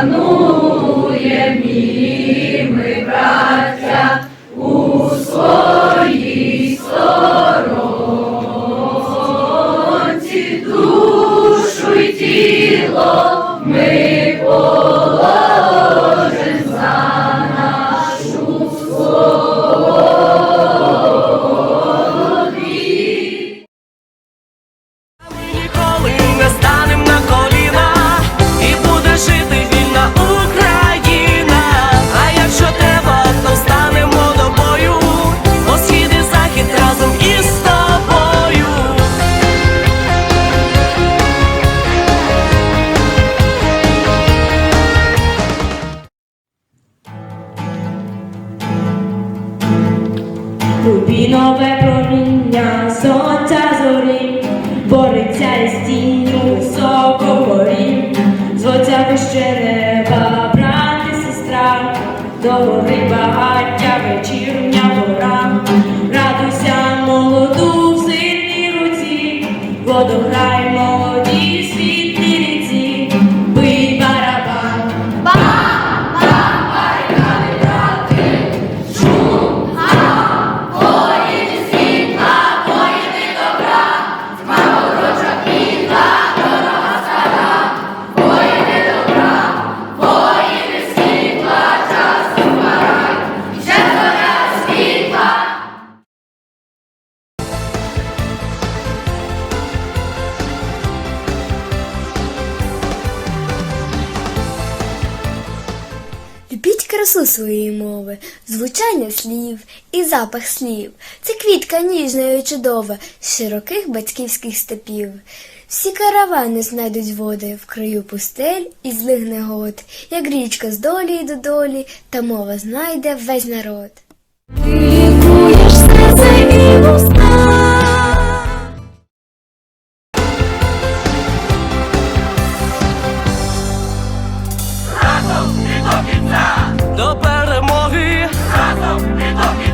панує мій. тобі проміння, сонця зорі, бореться із тінню високо горі, зводця вище неба, брат і сестра, до гори багато. красу своєї мови, звучання слів і запах слів. Це квітка ніжна і чудова з широких батьківських степів. Всі каравани знайдуть води в краю пустель і злих негод, як річка з долі й до долі, та мова знайде весь народ. Разом! до перемоги разом і доки.